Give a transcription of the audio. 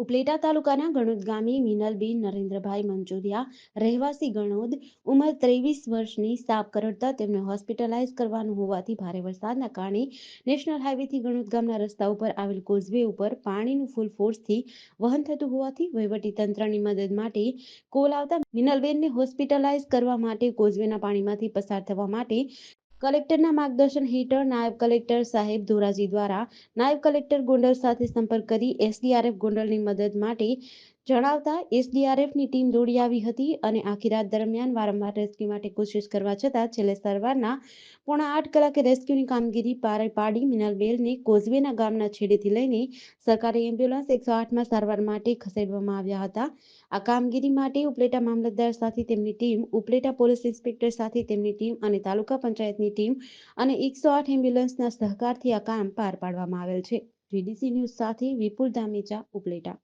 ઉપલેટા તાલુકાના ગણોદ ગામે મિનલબેન નરેન્દ્રભાઈ મંજોરિયા, રહેવાસી ગણોદ, ઉંમર ત્રેવીસ વર્ષની સાપ કરડતા તેમને હોસ્પિટલાઇઝ કરવાનું હોવાથી ભારે વરસાદના કારણે નેશનલ હાઈવેથી ગણોદ ગામના રસ્તા ઉપર આવેલ કોઝવે ઉપર પાણીનું ફૂલ ફોર્સથી વહન થતું હોવાથી વહીવટી તંત્રની મદદ માટે કોલ આવતા મિનલબેનને હોસ્પિટલાઇઝ કરવા માટે કોઝવેના પાણીમાંથી પસાર થવા માટે કલેક્ટરના માર્ગદર્શન હેઠળ નાયબ કલેક્ટર સાહેબ ધોરાજી દ્વારા નાયબ કલેક્ટર ગોંડલ સાથે સંપર્ક કરી એસડીઆરએફ ગોંડલની મદદ માટે જણાવતા એસડીઆરએફની ટીમ દોડી આવી હતી અને આખી રાત દરમિયાન વારંવાર રેસ્ક્યુ માટે કોશિશ કરવા છતાં છેલ્લે સવારના પોણા આઠ કલાકે રેસ્ક્યુની કામગીરી પાર પાડી મિનલ બેલને કોઝવેના ગામના છેડેથી લઈને સરકારી એમ્બ્યુલન્સ એકસો આઠમાં સારવાર માટે ખસેડવામાં આવ્યા હતા. આ કામગીરી માટે ઉપલેટા મામલતદાર સાથે તેમની ટીમ, ઉપલેટા પોલીસ ઇન્સ્પેક્ટર સાથે તેમની ટીમ અને તાલુકા પંચાયતની ટીમ અને એકસો આઠ એમ્બ્યુલન્સના સહકારથી આ કામ પાર પાડવામાં આવેલ છે. જીડીસી ન્યૂઝ સાથે વિપુલ ધામેચા, ઉપલેટા.